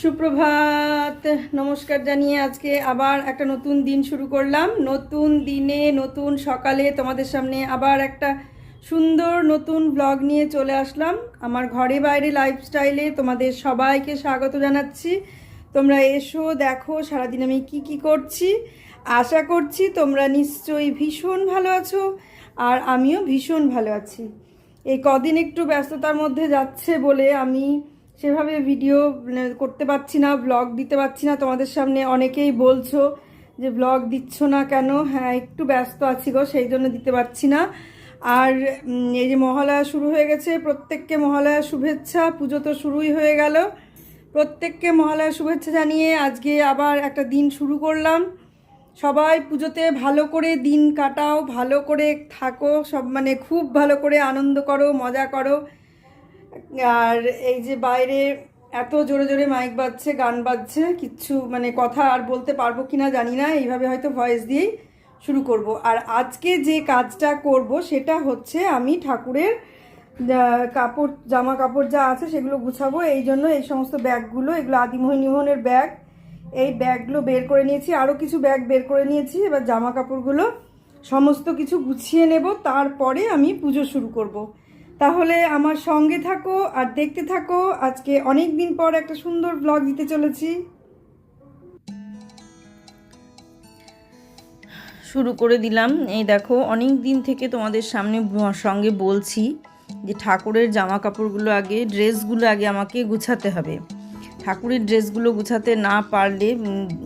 সুপ্রভাত। নমস্কার জানিয়ে আজকে আবার একটা নতুন দিন শুরু করলাম। নতুন দিনে, নতুন সকালে তোমাদের সামনে আবার একটা সুন্দর নতুন ব্লগ নিয়ে চলে আসলাম। আমার ঘরে বাইরে লাইফস্টাইলে তোমাদের সবাইকে স্বাগত জানাচ্ছি। তোমরা এসো, দেখো সারাদিন আমি কি কি করছি। আশা করছি তোমরা নিশ্চয়ই ভীষণ ভালো আছো আর আমিও ভীষণ ভালো আছি। এই কদিন একটু ব্যস্ততার মধ্যে যাচ্ছে বলে আমি সেভাবে ভিডিও মানে করতে পারছি না ব্লগ দিতে পারছি না। তোমাদের সামনে অনেকেই বলছো যে ব্লগ দিচ্ছ না কেন? হ্যাঁ একটু ব্যস্ত আছি গো, সেই জন্য দিতে পারছি না। আর এই যে মহালয়া শুরু হয়ে গেছে, প্রত্যেককে মহালয়া শুভেচ্ছা। পুজো তো শুরুই হয়ে গেল। প্রত্যেককে মহালয়া শুভেচ্ছা জানিয়ে আজকে আবার একটা দিন শুরু করলাম। সবাই পুজোতে ভালো করে দিন কাটাও, ভালো করে থাকো, সব মানে খুব ভালো করে আনন্দ করো, মজা করো। আর এই যে বাইরে এত জোরে জোরে মাইক বাজছে, গান বাজছে, কিচ্ছু মানে কথা আর বলতে পারব কিনা জানি না, এইভাবে হয়তো ভয়েস দিয়েই শুরু করব। আর আজকে যে কাজটা করব সেটা হচ্ছে আমি ঠাকুরের কাপড়, জামা কাপড় যা আছে সেগুলো গুছাবো। এই জন্য এই সমস্ত ব্যাগগুলো, এগুলো আদিমোহিনী মোহনের ব্যাগ, এই ব্যাগগুলো বের করে নিয়েছি। আরও কিছু ব্যাগ বের করে নিয়েছি। এবার জামা কাপড়গুলো সমস্ত কিছু গুছিয়ে নেব। তারপরে আমি পুজো শুরু করব। তাহলে আমার সঙ্গে থাকো আর দেখতে থাকো। আজকে অনেক দিন পর একটা সুন্দর ব্লগ দিতে চলেছি। শুরু করে দিলাম। এই দেখো অনেক দিন থেকে তোমাদের সামনে সঙ্গে বলছি যে ঠাকুরের জামা কাপড়গুলো আগে, ড্রেসগুলো আগে আমাকে গুছাতে হবে। ঠাকুরের ড্রেসগুলো গুছাতে না পারলে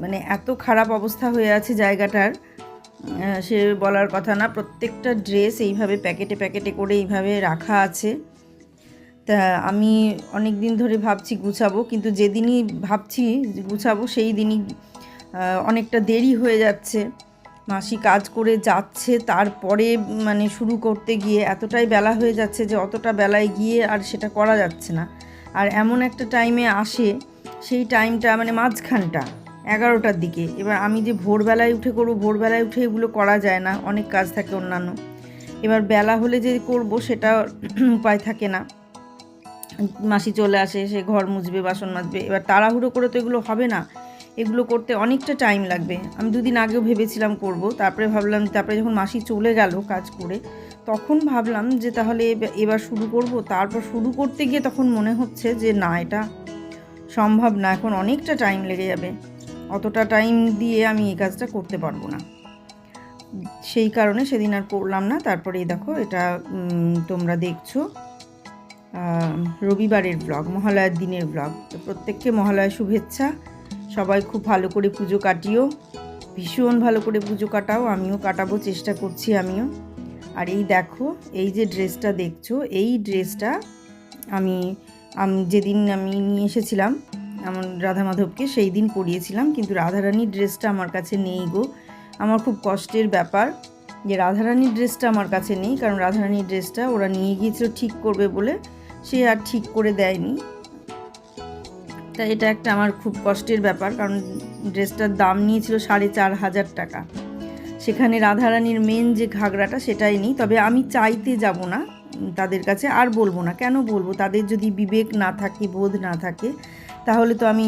মানে এত খারাপ অবস্থা হয়ে আছে জায়গাটার। সে বলার কথা না, প্রত্যেকটা ড্রেস এইভাবে প্যাকেটে প্যাকেটে করে এইভাবে রাখা আছে। তা আমি অনেক দিন ধরে ভাবছি গুছাবো, কিন্তু যেদিনই ভাবছি গুছাবো সেই দিনই অনেকটা দেরি হয়ে যাচ্ছে। মাসি কাজ করে যাচ্ছে, তারপরে মানে শুরু করতে গিয়ে এতটাই বেলা হয়ে যাচ্ছে যে অতটা বেলায় গিয়ে আর সেটা করা যাচ্ছে না। আর এমন একটা টাইমে আসে, সেই টাইমটা মানে মাঝখানটা। এগারোটার দিকে। এবার আমি যে ভোরবেলায় উঠে করব, ভোরবেলায় উঠে এগুলো করা যায় না, অনেক কাজ থাকে অন্যান্য। এবার বেলা হলে যে করব সেটা উপায় থাকে না। মাসি চলে আসে, সে ঘর মুছবে, বাসন মাজবে। এবার তাড়াহুড়ো করে তো এগুলো হবে না। এগুলো করতে অনেকটা টাইম লাগবে। আমি দুদিন আগেও ভেবেছিলাম করব, তারপরে ভাবলাম, তারপরে যখন মাসি চলে গেল কাজ করে, তখন ভাবলাম যে তাহলে এব- এবার শুরু করব। তারপর শুরু করতে গিয়ে তখন মনে হচ্ছে যে না, এটা সম্ভব না। এখন অনেকটা টাইম লেগে যাবে। অতটা টাইম দিয়ে আমি এই কাজটা করতে পারব না। সেই কারণে সেদিন আর করলাম না। তারপরে দেখো, এটা তোমরা দেখছ রবিবারের ব্লগ মহালয়ার দিনের ব্লগ তো প্রত্যেককে মহালয়া শুভেচ্ছা। সবাই খুব ভালো করে পুজো কাটিও। ভীষণ ভালো করে পুজো কাটাও। আমিও কাটাবো, চেষ্টা করছি আমিও। আর এই দেখো, এই যে ড্রেসটা দেখছ, এই ড্রেসটা আমি আমি যেদিন আমি নিয়ে এসেছিলাম আমার রাধা মাধবকে সেই দিন পরিয়েছিলাম, কিন্তু রাধারানীর ড্রেসটা আমার কাছে নেই গো। আমার খুব কষ্টের ব্যাপার যে রাধারানীর ড্রেসটা আমার কাছে নেই, কারণ রাধারানীর ড্রেসটা ওরা নিয়ে গিয়েছিল ঠিক করবে বলে, সে আর ঠিক করে দেয়নি। তা এটা একটা আমার খুব কষ্টের ব্যাপার, কারণ ড্রেসটার দাম নিয়েছিল সাড়ে চার হাজার টাকা। সেখানে রাধারানীর মেন যে ঘাগরাটা সেটাই নেই, তবে আমি চাইতে যাব না তাদের কাছে, আর বলব না। কেন বলব? তাদের যদি বিবেক না থাকে, বোধ না থাকে তাহলে তো আমি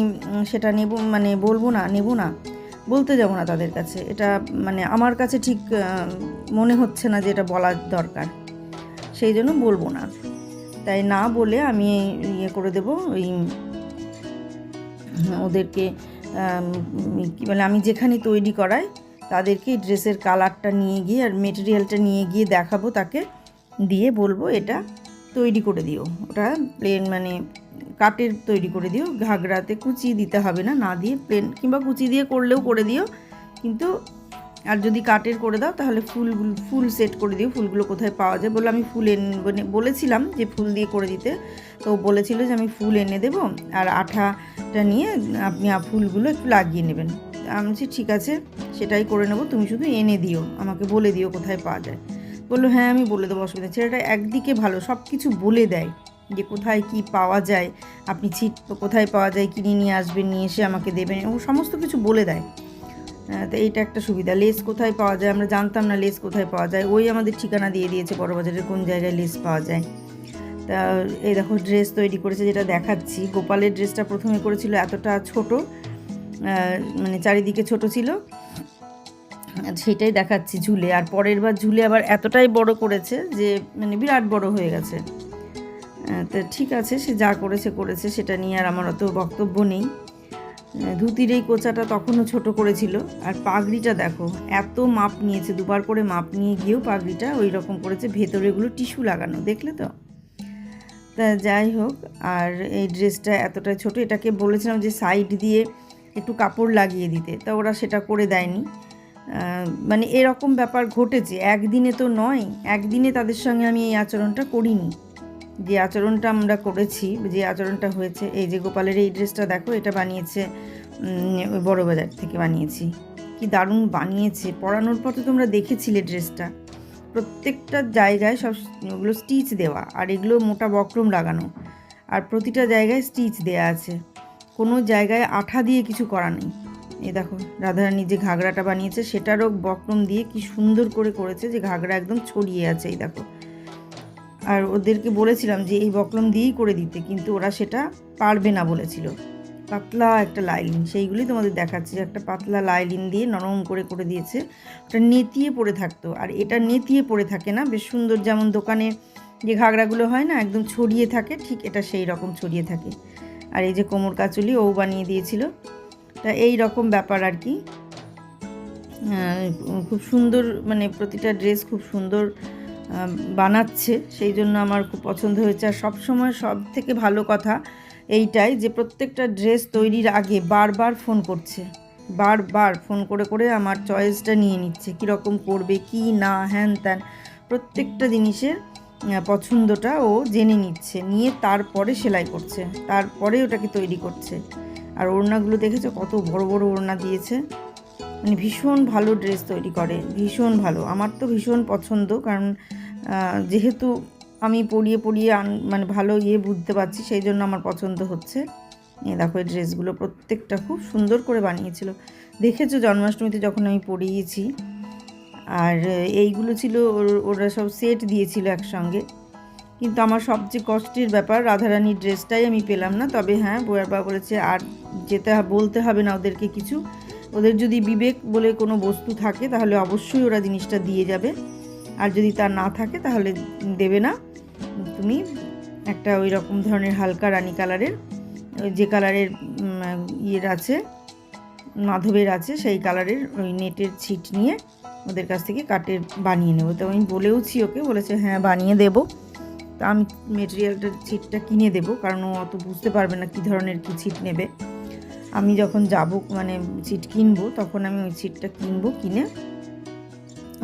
সেটা নেব মানে বলব না, নেব না। বলতে যাব না তাদের কাছে। এটা মানে আমার কাছে ঠিক মনে হচ্ছে না যে এটা বলার দরকার। সেই জন্য বলব না। তাই না বলে আমি ইয়ে করে দেবো ওই ওদেরকে কী বলে, আমি যেখানে তৈরি করাই, তাদেরকে ড্রেসের কালারটা নিয়ে গিয়ে আর মেটেরিয়ালটা নিয়ে গিয়ে দেখাবো তাকে। দিয়ে বলব এটা তৈরি করে দিও। ওটা প্লেন মানে কাটের তৈরি করে দিও, ঘাগরাতে কুচি দিতে হবে না না দিয়ে প্লেন কিংবা কুচি দিয়ে করলেও করে দিও, কিন্তু আর যদি কাটের করে দাও তাহলে ফুল ফুল সেট করে দিও, ফুলগুলো কোথায় পাওয়া যায় বলে আমি ফুল এনে মানে বলেছিলাম যে ফুল দিয়ে করে দিতে, তো বলেছিল যে আমি ফুল এনে দেবো, আর আঠাটা নিয়ে আপনি ফুলগুলো একটু লাগিয়ে নেবেন। আমি বলছি, ঠিক আছে, সেটাই করে নেব, তুমি শুধু এনে দিও, আমাকে বলে দিও কোথায় পাওয়া যায়। বলল হ্যাঁ আমি বলে দেবো, অসুবিধা। ছেলেটা একদিকে ভালো সব কিছু বলে দেয়। যে কোথায় কি পাওয়া যায়, আপনি ছিট কোথায় পাওয়া যায়, কিনে নিয়ে আসবেন, নিয়ে এসে আমাকে দেবেন, ও সমস্ত কিছু বলে দেয়। তো এইটা একটা সুবিধা। লেস কোথায় পাওয়া যায়, আমরা জানতাম না লেস কোথায় পাওয়া যায়। ওই আমাদের ঠিকানা দিয়ে দিয়েছে বড়বাজারের কোন জায়গায় লেস পাওয়া যায়। তা এই দেখো ড্রেস তৈরি করেছে, যেটা দেখাচ্ছি। গোপালের ড্রেসটা প্রথমে করেছিল এতটা ছোট মানে চারিদিকে ছোট ছিল। সেটাই দেখাচ্ছি ঝুলে। আর পরের বার ঝুলে আবার এতটাই বড় করেছে যে মানে বিরাট বড় হয়ে গেছে। তো ঠিক আছে, সে যা করেছে করেছে, সেটা নিয়ে আর আমার অত বক্তব্য নেই। ধুতির এই কোচাটা তখনও ছোট করেছিল। আর পাগড়িটা দেখো, এত মাপ নিয়েছে, দুবার করে মাপ নিয়ে গিয়েও পাগড়িটা ওই রকম করেছে, ভেতরে এগুলো টিস্যু লাগানো, দেখলে তো? তা যাই হোক, আর এই ড্রেসটা এতটা ছোট, এটাকে বলেছিলাম যে সাইড দিয়ে একটু কাপড় লাগিয়ে দিতে, তা ওরা সেটা করে দেয়নি। মানে এরকম ব্যাপার ঘটেছে, একদিনে তো নয়, একদিনে তাদের সঙ্গে আমি এই আচরণটা করিনি। যে আচরণটা আমরা করেছি, যে আচরণটা হয়েছে, এই যে গোপালের এই ড্রেসটা দেখো, এটা বানিয়েছে ওই বড় বাজার থেকে বানিয়েছি। কি দারুণ বানিয়েছে। পরানোর পর তো তোমরা দেখেছিলে ড্রেসটা। প্রত্যেকটা জায়গায় সব ওগুলো স্টিচ দেওয়া, আর এগুলো মোটা বক্রম লাগানো। আর প্রতিটা জায়গায় স্টিচ দেওয়া আছে। কোনো জায়গায় আঠা দিয়ে কিছু করা নেই। এই দেখো, রাধারানী যে ঘাগরাটা বানিয়েছে, সেটারও বক্রম দিয়ে কি সুন্দর করে করেছে যে ঘাগরা একদম ছড়িয়ে আছে, এই দেখো। আর ওদেরকে বলেছিলাম যে, এই বকলম দিয়েই করে দিতে। কিন্তু ওরা সেটা পারবে না বলেছিল। পাতলা একটা লাইলিন, সেইগুলি তোমাদের দেখাচ্ছি। একটা পাতলা লাইলিন দিয়ে নরম করে করে দিয়েছে। ওটা নেতিয়ে পড়ে থাকতো। আর এটা নেতিয়ে পড়ে থাকে না, বেশ সুন্দর যেমন দোকানে যে ঘাগরাগুলো হয় না, একদম ছড়িয়ে থাকে, ঠিক এটা সেই রকম ছড়িয়ে থাকে। আর এই যে কোমর কাচুলি, ও বানিয়ে দিয়েছিল। তা এই রকম ব্যাপার আর কি। খুব সুন্দর মানে প্রতিটা ড্রেস খুব সুন্দর বানাচ্ছে, সেই জন্য আমার খুব পছন্দ হয়েছে। আর সবসময় সব থেকে ভালো কথা এইটাই যে প্রত্যেকটা ড্রেস তৈরির আগে বারবার ফোন করছে। বারবার ফোন করে করে আমার চয়েসটা নিয়ে নিচ্ছে, কীরকম করবে, কি না, হ্যান ত্যান। প্রত্যেকটা জিনিসের পছন্দটা ও জেনে নিচ্ছে, নিয়ে তারপরে সেলাই করছে, তারপরে ওটাকে তৈরি করছে। আর ওড়নাগুলো দেখেছ কত বড় বড় ওড়না দিয়েছে? মানে ভীষণ ভালো ড্রেস তৈরি করে, ভীষণ ভালো। আমার তো ভীষণ পছন্দ, কারণ যেহেতু আমি পরিয়ে পরিয়ে আন মানে ভালো ইয়ে বুঝতে পারছি, সেই জন্য আমার পছন্দ হচ্ছে। এই দেখো, এই ড্রেসগুলো প্রত্যেকটা খুব সুন্দর করে বানিয়েছিল। দেখেছ জন্মাষ্টমীতে যখন আমি পরিয়েছি আর এইগুলো ছিল ওর- সব সেট দিয়েছিল একসঙ্গে। কিন্তু আমার সবচেয়ে কষ্টের ব্যাপার, রাধারানীর ড্রেসটাই আমি পেলাম না। তবে হ্যাঁ বইয়ার বাবা বলেছে, আর যেতে বলতে হবে না ওদেরকে কিছু। ওদের যদি বিবেক বলে কোনো বস্তু থাকে, তাহলে অবশ্যই ওরা জিনিসটা দিয়ে যাবে। আর যদি তা না থাকে, তাহলে দেবে না। তুমি একটা ওই রকম ধরনের হালকা রানি কালারের যে কালারের ইয়ের আছে, মাধবের আছে, সেই কালারের ওই নেটের ছিট নিয়ে ওদের কাছ থেকে কাটের বানিয়ে নেব। তো আমি বলেওছি ওকে, বলেছে হ্যাঁ বানিয়ে দেবো। তা আমি মেটেরিয়ালটার ছিটটা কিনে দেবো, কারণ ও অত বুঝতে পারবে না কী ধরনের কী ছিট নেবে। আমি যখন যাব মানে সিট কিনবো, তখন আমি ওই সিটটা কিনবো, কিনে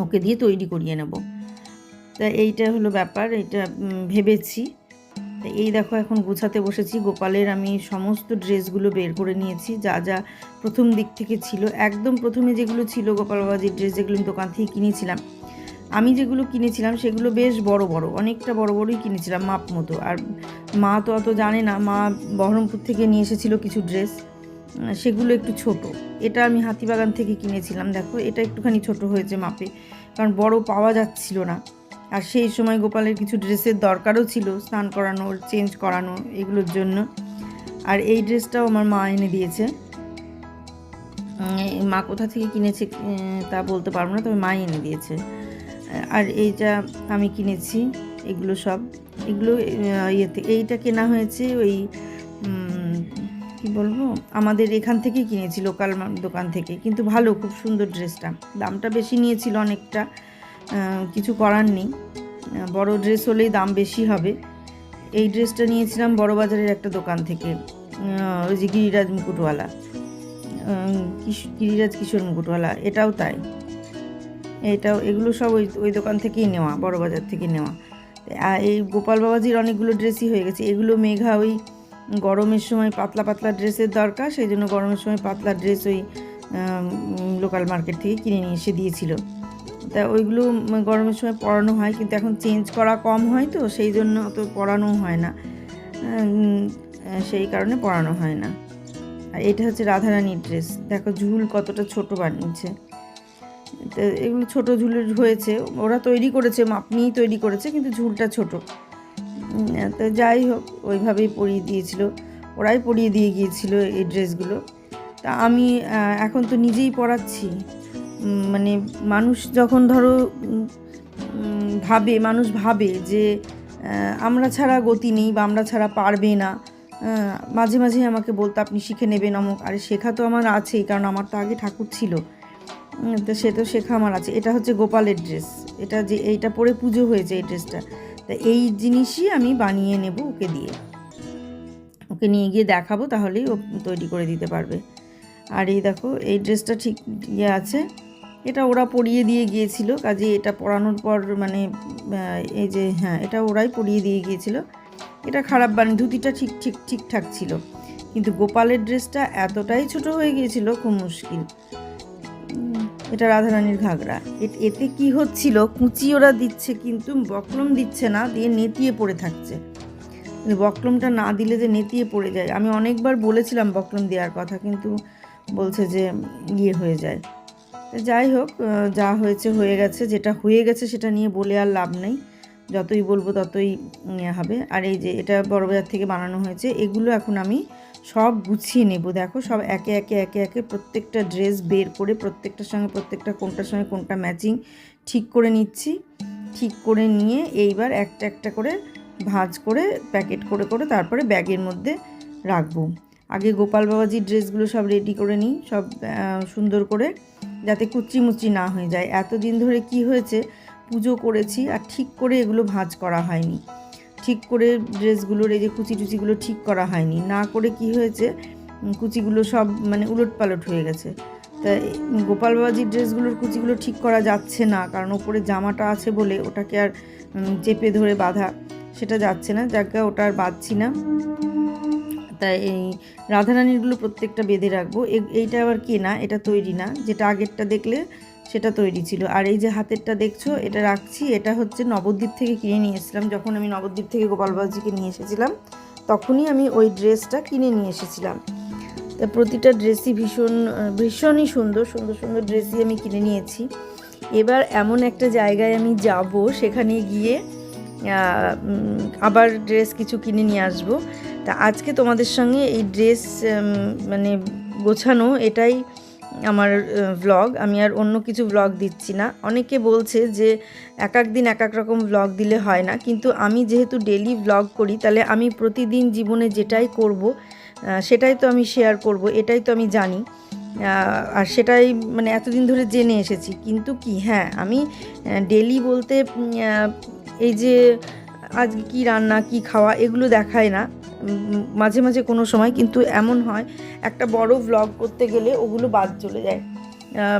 ওকে দিয়ে তৈরি করিয়ে নেব। তা এইটা হলো ব্যাপার এটা ভেবেছি। তা এই দেখো, এখন গুছাতে বসেছি। গোপালের আমি সমস্ত ড্রেসগুলো বের করে নিয়েছি। যা যা প্রথম দিক থেকে ছিল। একদম প্রথমে যেগুলো ছিল গোপাল বাবাজির ড্রেস, যেগুলো আমি দোকান থেকে কিনেছিলাম, আমি যেগুলো কিনেছিলাম, সেগুলো বেশ বড় বড়, অনেকটা বড়, বড়ই কিনেছিলাম, মাপ মতো। আর মা তো অত জানে না, মা বহরমপুর থেকে নিয়ে এসেছিল কিছু ড্রেস। সেগুলো একটু ছোট। এটা আমি হাতিবাগান থেকে কিনেছিলাম, দেখো, এটা একটুখানি ছোট হয়েছে মাপে, কারণ বড় পাওয়া যাচ্ছিল না। আর সেই সময় গোপালের কিছু ড্রেসের দরকারও ছিল, স্নান করানো, চেঞ্জ করানো, এগুলোর জন্য। আর এই ড্রেসটাও আমার মা এনে দিয়েছে। মা কোথা থেকে কিনেছে তা বলতে পারব না, তবে মা এনে দিয়েছে। আর এইটা আমি কিনেছি, এগুলো সব। এগুলো ইয়েতে, এইটা কেনা হয়েছে ওই কি বলব? আমাদের এখান থেকেই কিনেছি লোকাল দোকান থেকে। কিন্তু ভালো, খুব সুন্দর ড্রেসটা দামটা বেশি নিয়েছিল অনেকটা। কিছু করার নেই। বড় ড্রেস হলেই দাম বেশি হবে। এই ড্রেসটা নিয়েছিলাম বড় বাজারের একটা দোকান থেকে। ওই যে গিরিরাজ মুকুটওয়ালা। গিরিরাজ কিশোর মুকুটওয়ালা। এটাও তাই। এটাও, এগুলো সব ওই ওই দোকান থেকেই নেওয়া বড় বাজার থেকে নেওয়া। এই গোপাল বাবাজির অনেকগুলো ড্রেসই হয়ে গেছে। এগুলো মেঘা ওই গরমের সময় পাতলা পাতলা ড্রেসের দরকার, সেই জন্য গরমের সময় পাতলা ড্রেস ওই লোকাল মার্কেট থেকে কিনে নিয়ে এসে দিয়েছিল। তা ওইগুলো গরমের সময় পরানো হয়, কিন্তু এখন চেঞ্জ করা কম হয় তো, সেই জন্য অত পরানো হয় না। সেই কারণে পরানো হয় না। আর এটা হচ্ছে রাধারানীর ড্রেস। দেখো ঝুল কতটা ছোট বানিয়েছে। তো এগুলো ছোট ঝুলের হয়েছে। ওরা তৈরি করেছে, মাপ নিয়েই তৈরি করেছে, কিন্তু ঝুলটা ছোট। তো যাই হোক, ওইভাবেই পরিয়ে দিয়েছিল। ওরাই পরিয়ে দিয়ে গিয়েছিল এই ড্রেসগুলো। তা আমি এখন তো নিজেই পড়াচ্ছি মানে মানুষ যখন ধরো ভাবে, মানুষ ভাবে যে আমরা ছাড়া গতি নেই বা আমরা ছাড়া পারবে না মাঝে মাঝে আমাকে বলতো, আপনি শিখে নেবেন অমুক। আরে শেখা তো আমার আছেই, কারণ আমার তো আগে ঠাকুর ছিল। তো সে তো শেখা আমার আছে। এটা হচ্ছে গোপালের ড্রেস। এটা যে, এইটা পরে পুজো হয়েছে এই ড্রেসটা। তা এই জিনিসই আমি বানিয়ে নেব ওকে দিয়ে। ওকে নিয়ে গিয়ে দেখাবো, তাহলেই ও তৈরি করে দিতে পারবে। আর এই দেখো, এই ড্রেসটা ঠিক ইয়ে আছে। এটা ওরা পরিয়ে দিয়ে গিয়েছিল, কাজে এটা পরানোর পর মানে এই যে হ্যাঁ এটা ওরাই পরিয়ে দিয়ে গিয়েছিল। এটা খারাপ বানি ধুতিটা ঠিক ঠিক, ঠিকঠাক ছিল। কিন্তু গোপালের ড্রেসটা এতটাই ছোট হয়ে গিয়েছিল, খুব মুশকিল। এটা রাধারানীর ঘাগরা। এতে কি হচ্ছিল, কুচি ওরা দিচ্ছে কিন্তু বকলম দিচ্ছে না, দিয়ে নেতিয়ে পড়ে থাকছে। কিন্তু বকলমটা না দিলে যে নেতিয়ে পড়ে যায়। আমি অনেকবার বলেছিলাম বকলম দেওয়ার কথা, কিন্তু বলছে যে ইয়ে হয়ে যায়। যাই হোক যা হয়েছে হয়ে গেছে, যেটা হয়ে গেছে সেটা নিয়ে বলে আর লাভ নেই। যতই বলব ততই ইয়ে হবে। আর এই যে এটা বড়বাজার থেকে বানানো হয়েছে, এগুলো এখন আমি সব গুছিয়ে নেব। দেখো সব একে একে একে একে প্রত্যেকটা ড্রেস বের করে প্রত্যেকটার সঙ্গে প্রত্যেকটা কোনটার সঙ্গে কোনটা ম্যাচিং ঠিক করে নিচ্ছি। ঠিক করে নিয়ে এইবার একটা একটা করে ভাঁজ করে প্যাকেট করে করে তারপরে ব্যাগের মধ্যে রাখব। আগে গোপাল বাবাজির ড্রেসগুলো সব রেডি করে নিই, সব সুন্দর করে যাতে কুচি মুচি না হয়ে যায়। এতদিন ধরে কি হয়েছে? পুজো করেছি আর ঠিক করে এগুলো ভাঁজ করা হয়নি। ঠিক করে ড্রেসগুলোর এই যে কুচি টুচিগুলো ঠিক করা হয়নি। না করে কি হয়েছে? কুচিগুলো সব মানে উলট পালট হয়ে গেছে। তা গোপাল বাবাজির ড্রেসগুলোর কুচিগুলো ঠিক করা যাচ্ছে না, কারণ ওপরে জামাটা আছে বলে ওটাকে আর চেপে ধরে বাঁধা সেটা যাচ্ছে না। যাকে ওটা আর বাঁধছি না। তাই এই রাধারানীরগুলো প্রত্যেকটা বেঁধে রাখব। এইটা আবার কেনা এটা তৈরি না। যেটা আগেরটা দেখলে সেটা তৈরি ছিল। আর এই যে হাতেরটা দেখছ, এটা রাখছি। এটা হচ্ছে নবদ্বীপ থেকে কিনে নিয়ে যখন আমি নবদ্বীপ থেকে গোপালবাজিকে নিয়ে এসেছিলাম, তখনই আমি ওই ড্রেসটা কিনে নিয়ে এসেছিলাম। তা প্রতিটা ড্রেসই ভীষণ, ভীষণই সুন্দর সুন্দর সুন্দর ড্রেসই আমি কিনে নিয়েছি। এবার এমন একটা জায়গায় আমি যাব, সেখানে গিয়ে আবার ড্রেস কিছু কিনে নিয়ে আসব। তা আজকে তোমাদের সঙ্গে এই ড্রেস মানে গোছানো, এটাই আমার ভ্লগ আমি আর অন্য কিছু ব্লগ দিচ্ছি না। অনেকে বলছে যে এক এক দিন এক এক রকম ভ্লগ দিলে হয় না, কিন্তু আমি যেহেতু ডেলি ব্লগ করি, তাহলে আমি প্রতিদিন জীবনে যেটাই করব সেটাই তো আমি শেয়ার করব, এটাই তো আমি জানি। আর সেটাই মানে এতদিন ধরে জেনে এসেছি, কিন্তু কি হ্যাঁ আমি ডেলি বলতে এই যে আজ কি রান্না, কি খাওয়া, এগুলো দেখায় না। মাঝে মাঝে কোনো সময় কিন্তু এমন হয়, একটা বড় ভ্লগ করতে গেলে ওগুলো বাদ চলে যায়।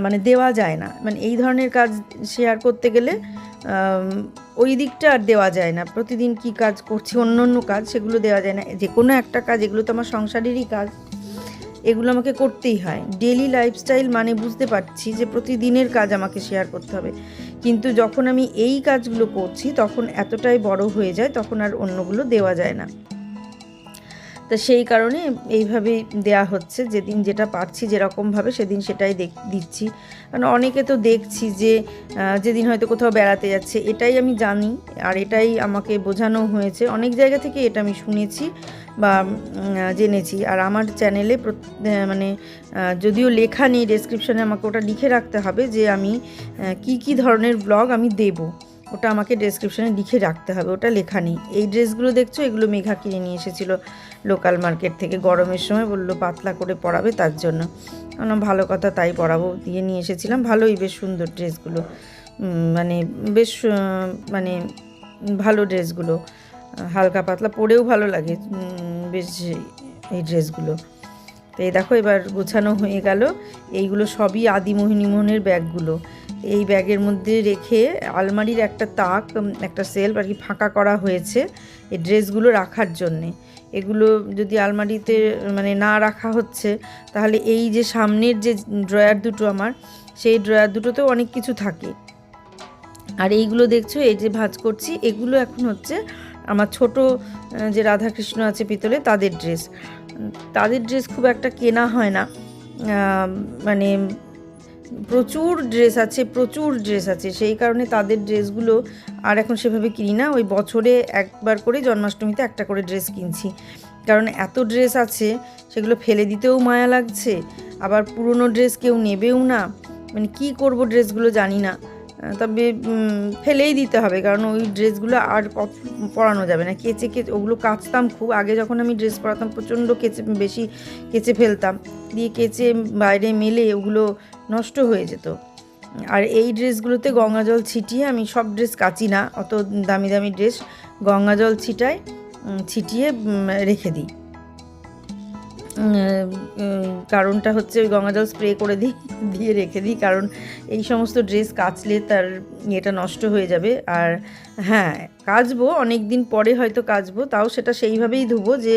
মানে দেওয়া যায় না। মানে এই ধরনের কাজ শেয়ার করতে গেলে ওই দিকটা আর দেওয়া যায় না। প্রতিদিন কি কাজ করছি, অন্য অন্য কাজ, সেগুলো দেওয়া যায় না। যে কোনো একটা কাজ, এগুলো তো আমার সংসারেরই কাজ, এগুলো আমাকে করতেই হয়। ডেলি লাইফস্টাইল মানে বুঝতে পারছি যে প্রতিদিনের কাজ আমাকে শেয়ার করতে হবে। কিন্তু যখন আমি এই কাজগুলো করছি, তখন এতটাই বড় হয়ে যায়, তখন আর অন্যগুলো দেওয়া যায় না। তা সেই কারণে এইভাবেই দেয়া হচ্ছে। যেদিন যেটা পারছি যেরকমভাবে সেদিন সেটাই দেখ, দিচ্ছি। কারণ অনেকে তো দেখছি যে যেদিন হয়তো কোথাও বেড়াতে যাচ্ছে, এটাই আমি জানি আর এটাই আমাকে বোঝানো হয়েছে। অনেক জায়গা থেকে এটা আমি শুনেছি বা জেনেছি। আর আমার চ্যানেলে মানে যদিও লেখা নেই ডেসক্রিপশানে আমাকে ওটা লিখে রাখতে হবে যে, আমি কি কি ধরনের ব্লগ আমি দেবো। ওটা আমাকে ডেসক্রিপশানে লিখে রাখতে হবে, ওটা লেখা নেই। এই ড্রেসগুলো দেখছ, এগুলো মেঘা কিনে নিয়ে এসেছিল। লোকাল মার্কেট থেকে গরমের সময় বলল, পাতলা করে পরাবে তার জন্য। আমরা ভালো কথা, তাই পরাবো। দিয়ে নিয়ে এসেছিলাম। ভালোই, বেশ সুন্দর ড্রেসগুলো। মানে বেশ মানে ভালো ড্রেসগুলো। হালকা পাতলা, পরেও ভালো লাগে। বেশ এই ড্রেসগুলো। তো এই দেখো, এবার গোছানো হয়ে গেল। এইগুলো সবই আদিমোহিনী মোহনের ব্যাগগুলো। এই ব্যাগের মধ্যে রেখে আলমারির একটা তাক একটা সেলফ আর কি ফাঁকা করা হয়েছে এই ড্রেসগুলো রাখার জন্যে। এগুলো যদি আলমারিতে মানে না রাখা হচ্ছে, তাহলে এই যে সামনের যে ড্রয়ার দুটো আমার, সেই ড্রয়ার দুটোতেও অনেক কিছু থাকে। আর এইগুলো দেখছ, এই যে ভাঁজ করছি, এগুলো এখন হচ্ছে আমার ছোট যে রাধাকৃষ্ণ আছে পিতলে, তাদের ড্রেস তাদের ড্রেস খুব একটা কেনা হয় না। মানে প্রচুর ড্রেস আছে, প্রচুর ড্রেস আছে। সেই কারণে তাদের ড্রেসগুলো আর এখন সেভাবে কিনি না। ওই বছরে একবার করে জন্মাষ্টমীতে একটা করে ড্রেস কিনছি। কারণ এত ড্রেস আছে, সেগুলো ফেলে দিতেও মায়া লাগছে। আবার পুরনো ড্রেস কেউ নেবেও না। মানে কি করব ড্রেসগুলো জানি না। তবে ফেলেই দিতে হবে, কারণ ওই ড্রেসগুলো আর পরানো যাবে না। কেচে কেচে, ওগুলো কাচতাম খুব, আগে যখন আমি ড্রেস পরাতাম প্রচণ্ড কেচে, বেশি কেচে ফেলতাম, দিয়ে কেচে বাইরে মেলে ওগুলো নষ্ট হয়ে যেত। আর এই ড্রেসগুলোতে গঙ্গা জল ছিটিয়ে আমি সব ড্রেস কাচি না, অত দামি দামি ড্রেস গঙ্গা জল ছিটাই ছিটিয়ে রেখে দিই। কারণটা হচ্ছে ওই গঙ্গা জল স্প্রে করে দিই দিয়ে রেখে দিই। কারণ এই সমস্ত ড্রেস কাচলে তার ইয়েটা নষ্ট হয়ে যাবে। আর হ্যাঁ কাচবো অনেক দিন পরে হয়তো কাচবো, তাও সেটা সেইভাবেই ধুবো যে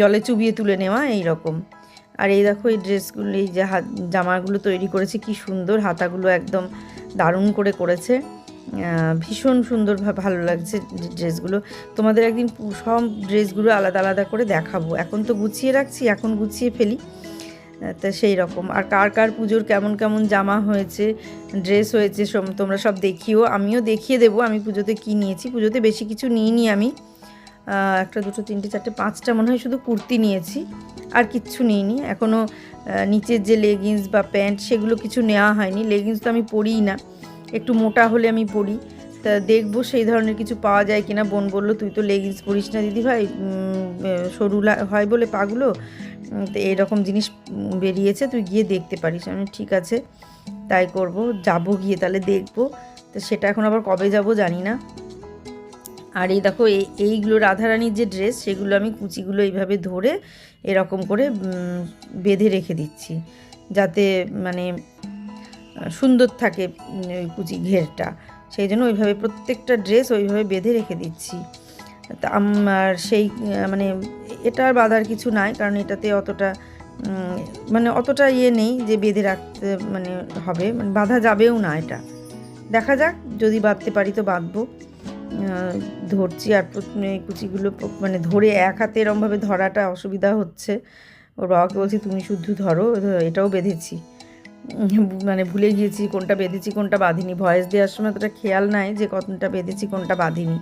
জলে চুবিয়ে তুলে নেওয়া এই রকম আর এই দেখো এই ড্রেসগুলো এই যে হাত, জামাগুলো তৈরি করেছে, কি সুন্দর হাতাগুলো একদম দারুণ করে করেছে। ভীষণ সুন্দর ভালো লাগছে ড্রেসগুলো। তোমাদের একদিন সব ড্রেসগুলো আলাদা আলাদা করে দেখাবো। এখন তো গুছিয়ে রাখছি, এখন গুছিয়ে ফেলি। তা সেই রকম। আর কার কার পুজোর কেমন কেমন জামা হয়েছে, ড্রেস হয়েছে তোমরা সব দেখিও। আমিও দেখিয়ে দেবো, আমি পুজোতে কী নিয়েছি। পুজোতে বেশি কিছু নিইনি আমি। একটা, দুটো, তিনটে, চারটে, পাঁচটা মনে হয় শুধু কুর্তি নিয়েছি। আর কিচ্ছু নিইনি। এখনও নিচের যে লেগিংস বা প্যান্ট সেগুলো কিছু নেওয়া হয়নি। লেগিংস তো আমি পরিই না। একটু মোটা হলে আমি পরি। তা দেখব সেই ধরনের কিছু পাওয়া যায় কিনা। বোন বলল, তুই তো লেগিংস পরিস না দিদি ভাই। সরু হয় বলে পাগুলো। তো এরকম জিনিস বেরিয়েছে, তুই গিয়ে দেখতে পারিস। আমি, ঠিক আছে, তাই করব। যাব গিয়ে তাহলে দেখব। তো সেটা এখন আবার কবে যাব জানি না। আর এই দেখো এই এইগুলো রাধারানীর যে ড্রেস সেগুলো আমি কুচিগুলো এইভাবে ধরে এরকম করে বেঁধে রেখে দিচ্ছি। যাতে মানে সুন্দর থাকে ওই কুচি ঘেরটা। সেই জন্য ওইভাবে প্রত্যেকটা ড্রেস ওইভাবে বেঁধে রেখে দিচ্ছি। তা আমার সেই মানে এটা আর বাঁধার কিছু নাই, কারণ এটাতে অতটা মানে অতটা ইয়ে নেই যে বেঁধে রাখতে মানে হবে মানে বাঁধা যাবেও না এটা। দেখা যাক, যদি বাঁধতে পারি তো বাঁধবো। ধরছি আর কুচিগুলো মানে ধরে এক হাতে এরমভাবে ধরাটা অসুবিধা হচ্ছে। ওর বাবাকে বলছি, তুমি শুদ্ধ ধরো, এটাও বেঁধেছি। মানে ভুলে গিয়েছি কোনটা বেঁধেছি, কোনটা বাঁধিনি। ভয়েস দেওয়ার সময় অতটা খেয়াল নাই যে কোনটা বেঁধেছি, কোনটা বাঁধিনি।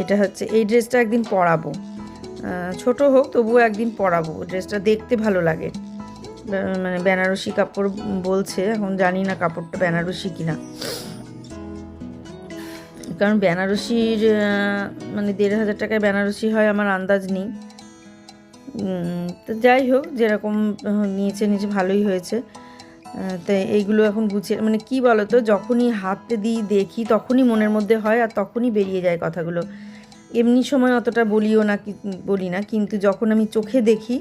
এটা হচ্ছে, এই ড্রেসটা একদিন পরাবো। ছোট হোক, তবুও একদিন পরাবো। ড্রেসটা দেখতে ভালো লাগে। মানে বেনারসি কাপড় বলছে, এখন জানি না কাপড়টা বেনারসি কিনা। কারণ বেনারসির মানে দেড় হাজার টাকায় বেনারসি হয়, আমার আন্দাজ নেই। তো যাই হোক, যেরকম নিয়েছে নিয়েছে, ভালোই হয়েছে। তো এইগুলো এখন গুছিয়ে মানে কি বলো তো যখনই হাতে দিই, দেখি, তখনই মনের মধ্যে হয় আর তখনই বেরিয়ে যায় কথাগুলো। এমনি সময় অতটা বলিও না বলি না, কিন্তু যখন আমি চোখে দেখি,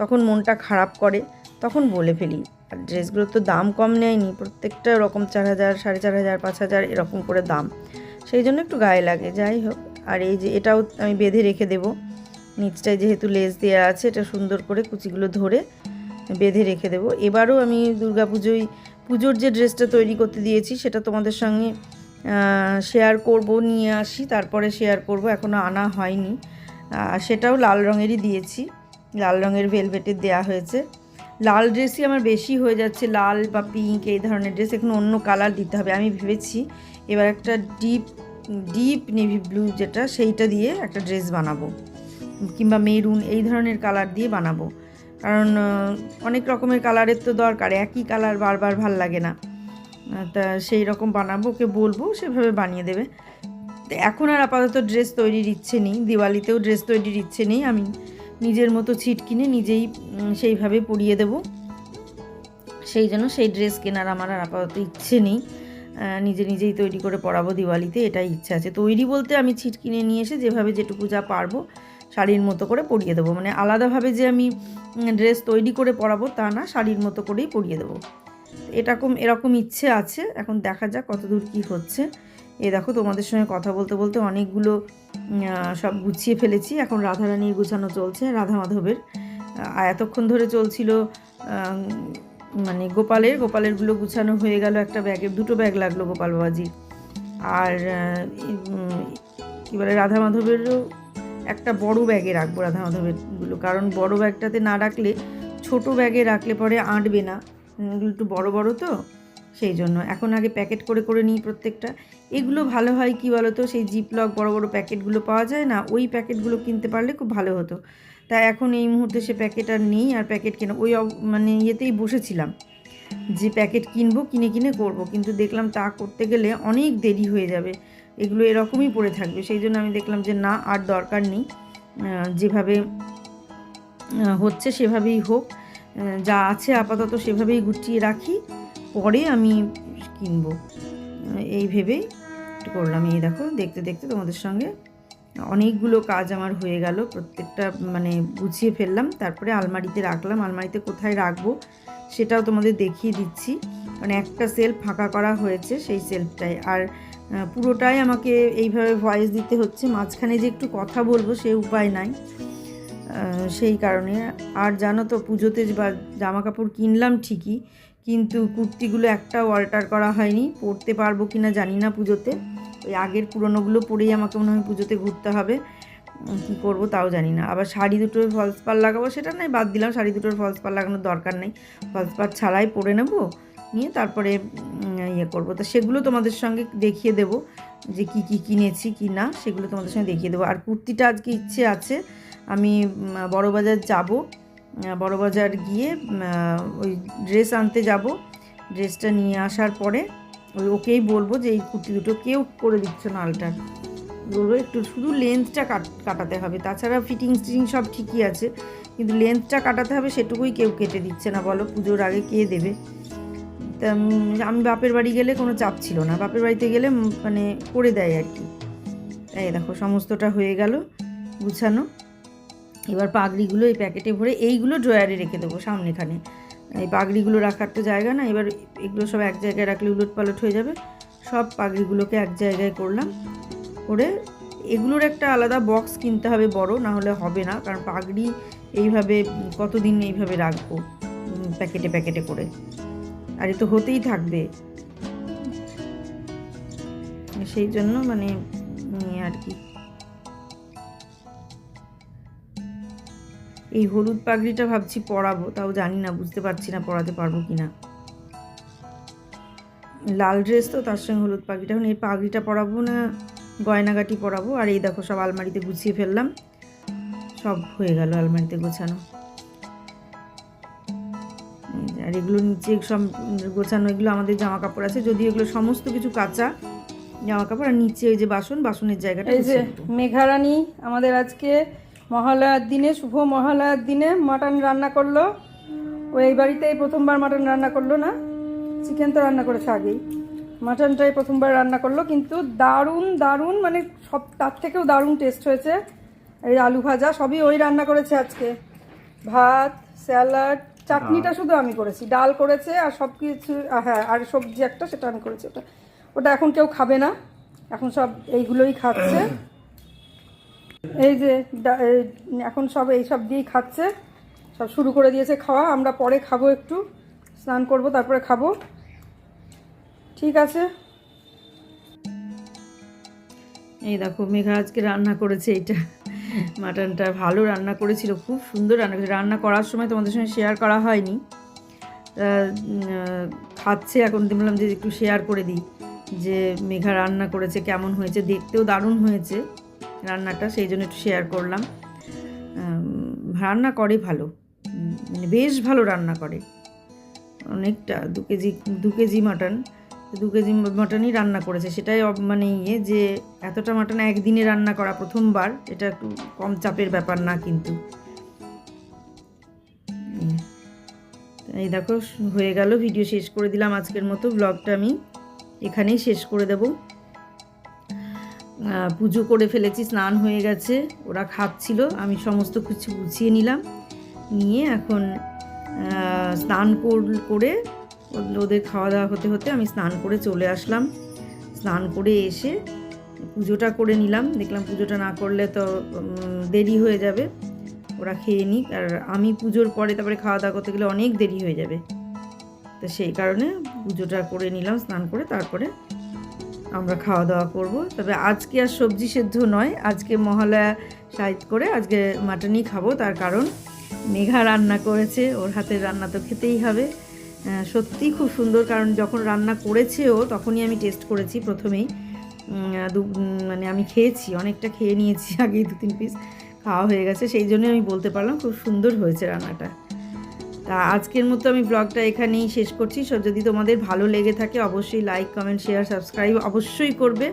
তখন মনটা খারাপ করে, তখন বলে ফেলি। আর ড্রেসগুলোর তো দাম কম নেয়নি, প্রত্যেকটা রকম চার হাজার, সাড়ে চার হাজার, পাঁচ হাজার, এরকম করে দাম। সেই জন্য একটু গায়ে লাগে, যাই হোক। আর এই যে এটাও আমি বেঁধে রেখে দেবো। নিচটায় যেহেতু লেস দেওয়া আছে, এটা সুন্দর করে কুচিগুলো ধরে বেঁধে রেখে দেবো। এবারও আমি দুর্গা পুজোয় পুজোর যে ড্রেসটা তৈরি করতে দিয়েছি, সেটা তোমাদের সঙ্গে শেয়ার করব, নিয়ে আসি। তারপরে শেয়ার করব এখনও আনা হয়নি। সেটাও লাল রঙেরই দিয়েছি। লাল রঙের ভেলভেটের দেয়া হয়েছে। লাল ড্রেসই আমার বেশি হয়ে যাচ্ছে। লাল বা পিঙ্ক এই ধরনের ড্রেস এখন অন্য কালার দিতে হবে। আমি ভেবেছি এবার একটা ডিপ ডিপ নেভি ব্লু যেটা, সেইটা দিয়ে একটা ড্রেস বানাবো। কিংবা মেরুন এই ধরনের কালার দিয়ে বানাবো। কারণ অনেক রকমের কালারের তো দরকার, একই কালার বারবার ভালো লাগে না। তা সেই রকম বানাবো, ওকে বলব, সেভাবে বানিয়ে দেবে। এখন আর আপাতত ড্রেস তৈরির ইচ্ছে নেই, দিওয়ালিতেও ড্রেস তৈরির ইচ্ছে নেই, আমি নিজের মতো ছিট কিনে নিজেই সেইভাবে পরিয়ে দেবো। সেই জন্য সেই ড্রেস কেনার আমার আর আপাতত ইচ্ছে নেই। নিজে নিজেই তৈরি করে পরাবো দিওয়ালিতে, এটাই ইচ্ছা আছে। তৈরি বলতে আমি ছিট কিনে নিয়ে এসে যেভাবে যেটুকু যা পারব শাড়ির মতো করে পরিয়ে দেবো। মানে আলাদাভাবে যে আমি ড্রেস তৈরি করে পরাবো তা না, শাড়ির মতো করেই পরিয়ে দেবো। এরকম এরকম ইচ্ছে আছে। এখন দেখা যাক কতদূর কী হচ্ছে। এ দেখো, তোমাদের সঙ্গে কথা বলতে বলতে অনেকগুলো সব গুছিয়ে ফেলেছি। এখন রাধারানীর গুছানো চলছে রাধা মাধবের এতক্ষণ ধরে চলছিল মানে গোপালের। গোপালেরগুলো গুছানো হয়ে গেল একটা ব্যাগে, দুটো ব্যাগ লাগল গোপাল বাবাজির। আর কী বলে রাধা মাধবেরও একটা বড় ব্যাগে রাখব রাধা মাধবেরগুলো কারণ বড় ব্যাগটাতে না রাখলে ছোট ব্যাগে রাখলে পরে আঁটবে না। এগুলো একটু বড় বড় তো, সেই জন্য। এখন আগে প্যাকেট করে করে নিই প্রত্যেকটা। এগুলো ভালো হয় কি বলো তো সেই জিপলক বড় বড় প্যাকেটগুলো পাওয়া যায় না, ওই প্যাকেটগুলো কিনতে পারলে খুব ভালো হতো। তা এখন এই মুহূর্তে সে প্যাকেট আর নেই, আর প্যাকেট কেনা, ওই মানে ইয়েতেই বসেছিলাম। যে প্যাকেট কিনবো, কিনে কিনে করব। কিন্তু দেখলাম তা করতে গেলে অনেক দেরি হয়ে যাবে। এগুলো এরকমই পড়ে থাকবে। সেই জন্য আমি দেখলাম যে না, আর দরকার নেই। যেভাবে হচ্ছে সেভাবেই হোক। যা আছে আপাতত সেভাবেই গুছিয়ে রাখি, পরে আমি কিনবো। এই ভেবেই করলাম। এই দেখো, দেখতে দেখতে তোমাদের সঙ্গে অনেকগুলো কাজ আমার হয়ে গেল। প্রত্যেকটা মানে গুছিয়ে ফেললাম। তারপরে আলমারিতে রাখলাম। আলমারিতে কোথায় রাখব সেটাও তোমাদের দেখিয়ে দিচ্ছি। মানে একটা সেলফ ফাঁকা করা হয়েছে সেই সেলফটাই। আর পুরোটাই আমাকে এইভাবে ভয়েস দিতে হচ্ছে। মাঝখানে যে একটু কথা বলব সে উপায় নাই। সেই কারণে আর জানো তো, পুজোতে বা জামা কাপড় কিনলাম ঠিকই, কিন্তু কুর্তিগুলো একটাও অল্টার করা হয়নি। পরতে পারব কি না জানি না পুজোতে। ওই আগের পুরনোগুলো পরেই আমাকে মনে হয় পুজোতে ঘুরতে হবে। কী করব তাও জানি না। আবার শাড়ি দুটোর ফলস পার লাগাবো সেটা নয় বাদ দিলাম শাড়ি দুটোর ফলস পার লাগানোর দরকার নেই। ফলস পার ছাড়াই পরে নেব। নিয়ে তারপরে ইয়ে করব। তো সেগুলো তোমাদের সঙ্গে দেখিয়ে দেবো যে কি কি কিনেছি কি না, সেগুলো তোমাদের সঙ্গে দেখিয়ে দেবো। আর কুর্তিটা আজকে ইচ্ছে আছে, আমি বড়বাজার যাব। বড়বাজার গিয়ে ওই ড্রেস আনতে যাব। ড্রেসটা নিয়ে আসার পরে, ওই ওকেই বলব যে এই কুর্তি দুটো কেউ করে দিচ্ছে না আলটার। বলব একটু শুধু লেন্থটা কাটাতে হবে। তাছাড়া ফিটিং টিটিং সব ঠিকই আছে, কিন্তু লেন্থটা কাটাতে হবে সেটুকুই কেউ কেটে দিচ্ছে না। বলো পুজোর আগে কে দেবে? তা আমি বাপের বাড়ি গেলে কোনো চাপ ছিল না। বাপের বাড়িতে গেলে মানে করে দেয় আর কি। এই দেখো, সমস্তটা হয়ে গেল গুছানো। এবার পাগড়িগুলো এই প্যাকেটে ভরে এইগুলো ড্রয়ারে রেখে দেবো সামনেখানে। এই পাগড়িগুলো রাখার তো জায়গা না, এবার এগুলো সব এক জায়গায় রাখলে উলট পালট হয়ে যাবে। সব পাগড়িগুলোকে এক জায়গায় করলাম। করে এগুলোর একটা আলাদা বক্স কিনতে হবে বড় না হলে হবে না, কারণ পাগড়ি এইভাবে কতদিন এইভাবে রাখব প্যাকেটে প্যাকেটে করে। আর এ তো হতেই থাকবে। সেই জন্য মানে আর কি। এই হলুদ পাগড়িটা ভাবছি পরাবো, তাও জানি না, বুঝতে পারছি না পরাতে পারব কি না লাল ড্রেস তো, তার সঙ্গে হলুদ পাগড়িটা। এখন এই পাগড়িটা পরাবো না, গয়নাগাটি পরাবো। আর এই দেখো, সব আলমারিতে গুছিয়ে ফেললাম। সব হয়ে গেল আলমারিতে গোছানো। আর এগুলো নিচে সব গোছানো এগুলো আমাদের জামা কাপড় আছে। যদিও এগুলো সমস্ত কিছু কাঁচা জামা কাপড় আর নিচে ওই যে বাসন বাসনের জায়গাটা এই যে মেঘারানী আমাদের আজকে মহালয়ার দিনে শুভ মহালয়ার দিনে মাটন রান্না করল। ও এই বাড়িতেই প্রথমবার মাটন রান্না করল না চিকেন তো রান্না করেছে আগেই। মাটনটাই প্রথমবার রান্না করল কিন্তু দারুণ দারুণ মানে সব তার থেকেও দারুণ টেস্ট হয়েছে। এই আলু ভাজা সবই ওই রান্না করেছে আজকে। ভাত স্যালাড চাটনিটা শুধু আমি করেছি ডাল করেছে আর সব কিছু হ্যাঁ আর সবজি একটা সেটা আমি করেছি ওটা। ওটা এখন কেউ খাবে না এখন সব এইগুলোই খাচ্ছে। এই যে এই এখন সব এই সব দিয়েই খাচ্ছে সব শুরু করে দিয়েছে খাওয়া আমরা পরে খাব একটু স্নান করব তারপরে খাব। ঠিক আছে? এই দেখো মেঘা আজকে রান্না করেছে এটা মাটনটা ভালো রান্না করেছিল, খুব সুন্দর রান্না করেছে রান্না করার সময় তোমাদের সঙ্গে শেয়ার করা হয়নি। খাচ্ছে এখন বললাম যে একটু শেয়ার করে দিই যে মেঘা রান্না করেছে, কেমন হয়েছে, দেখতেও দারুণ হয়েছে রান্নাটা, সেই জন্য একটু শেয়ার করলাম। রান্না করে ভালো মানে বেশ ভালো রান্না করে। অনেকটা, দু কেজি দু কেজি মাটন। দু কেজি মাটনই রান্না করেছে। সেটাই মানে ইয়ে যে এতটা মাটন একদিনে রান্না করা প্রথমবার এটা একটু কম চাপের ব্যাপার না কিন্তু। এই- এই দেখো হয়ে গেল ভিডিও শেষ করে দিলাম আজকের মতো। ব্লগটা আমি এখানেই শেষ করে দেব। পুজো করে ফেলেছি স্নান হয়ে গেছে ওরা খাচ্ছিল আমি সমস্ত কিছু গুছিয়ে নিলাম। নিয়ে এখন স্নান কর- ওদের খাওয়া দাওয়া হতে হতে আমি স্নান করে চলে আসলাম। স্নান করে এসে পুজোটা করে নিলাম। দেখলাম পুজোটা না করলে তো দেরি হয়ে যাবে। ওরা খেয়ে নিক। আর আমি পুজোর পরে তারপরে খাওয়া দাওয়া করতে গেলে অনেক দেরি হয়ে যাবে। তো সেই কারণে পুজোটা করে নিলাম, স্নান করে তারপরে আমরা খাওয়া দাওয়া করব। তবে আজকে আর সবজি সেদ্ধ নয়। আজকে মহালয়া সাহিত করে আজকে মাটনই খাব। তার কারণ মেঘা রান্না করেছে। ওর হাতের রান্না তো খেতেই হবে। সত্যিই খুব সুন্দর, কারণ যখন রান্না করেছেও তখনই আমি টেস্ট করেছি প্রথমেই। দু- মানে আমি খেয়েছি, অনেকটা খেয়ে নিয়েছি, আগেই দু তিন পিস খাওয়া হয়ে গেছে, সেই জন্যই আমি বলতে পারলাম খুব সুন্দর হয়েছে রান্নাটা। তা আজকের মতো আমি ব্লগটা এখানেই শেষ করছি সব যদি তোমাদের ভালো লেগে থাকে অবশ্যই লাইক কমেন্ট শেয়ার সাবস্ক্রাইব অবশ্যই করবে।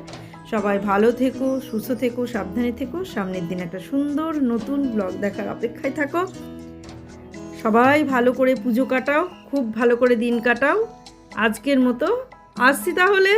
সবাই ভালো থেকো, সুস্থ থেকো, সাবধানে থেকো, সামনের দিন একটা সুন্দর নতুন ব্লগ দেখার অপেক্ষায় থাকো। সবাই ভালো করে পুজো কাটাও খুব ভালো করে দিন কাটাও। আজকের মতো আসছি তাহলে।